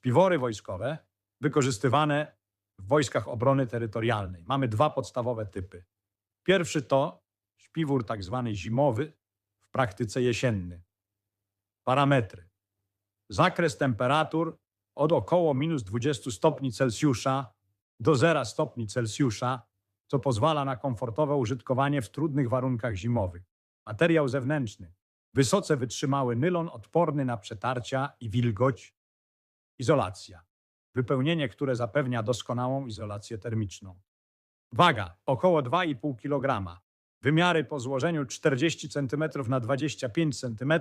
Śpiwory wojskowe wykorzystywane w wojskach obrony terytorialnej. Mamy dwa podstawowe typy. Pierwszy to śpiwór tak zwany zimowy, w praktyce jesienny. Parametry. Zakres temperatur od około minus 20 stopni Celsjusza do 0 stopni Celsjusza, co pozwala na komfortowe użytkowanie w trudnych warunkach zimowych. Materiał zewnętrzny. Wysoce wytrzymały nylon odporny na przetarcia i wilgoć. Izolacja. Wypełnienie, które zapewnia doskonałą izolację termiczną. Waga około 2,5 kg. Wymiary po złożeniu 40 cm na 25 cm.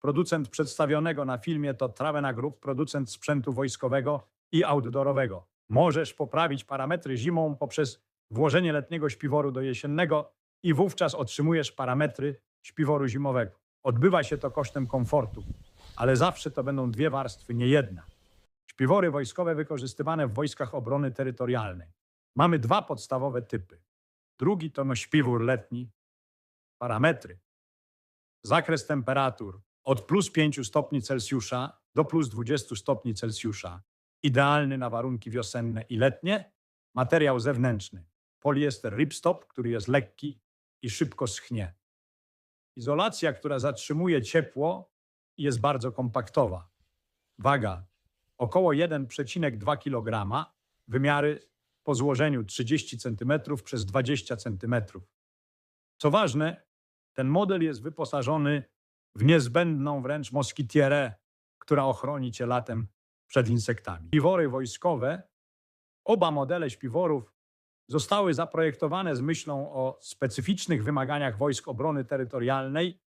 Producent przedstawionego na filmie to Travena Group, producent sprzętu wojskowego i outdoorowego. Możesz poprawić parametry zimą poprzez włożenie letniego śpiworu do jesiennego i wówczas otrzymujesz parametry śpiworu zimowego. Odbywa się to kosztem komfortu, ale zawsze to będą dwie warstwy, nie jedna. Śpiwory wojskowe wykorzystywane w wojskach obrony terytorialnej. Mamy dwa podstawowe typy. Drugi to no śpiwór letni. Parametry. Zakres temperatur od plus 5 stopni Celsjusza do plus 20 stopni Celsjusza. Idealny na warunki wiosenne i letnie. Materiał zewnętrzny. Poliester ripstop, który jest lekki i szybko schnie. Izolacja, która zatrzymuje ciepło jest bardzo kompaktowa. Waga około 1,2 kg, wymiary po złożeniu 30 cm przez 20 cm. Co ważne, ten model jest wyposażony w niezbędną wręcz moskitierę, która ochroni cię latem przed insektami. Śpiwory wojskowe, oba modele śpiworów zostały zaprojektowane z myślą o specyficznych wymaganiach wojsk obrony terytorialnej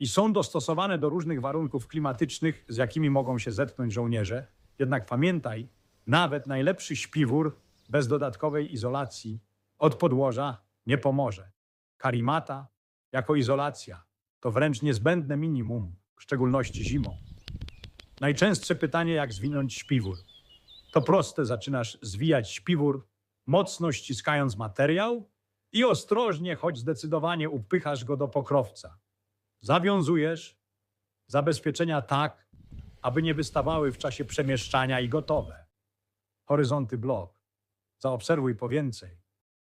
i są dostosowane do różnych warunków klimatycznych, z jakimi mogą się zetknąć żołnierze. Jednak pamiętaj, nawet najlepszy śpiwór bez dodatkowej izolacji od podłoża nie pomoże. Karimata jako izolacja to wręcz niezbędne minimum, w szczególności zimą. Najczęstsze pytanie, jak zwinąć śpiwór. To proste, zaczynasz zwijać śpiwór, mocno ściskając materiał i ostrożnie, choć zdecydowanie upychasz go do pokrowca. Zawiązujesz zabezpieczenia tak, aby nie wystawały w czasie przemieszczania i gotowe. Horyzonty blok. Zaobserwuj po więcej.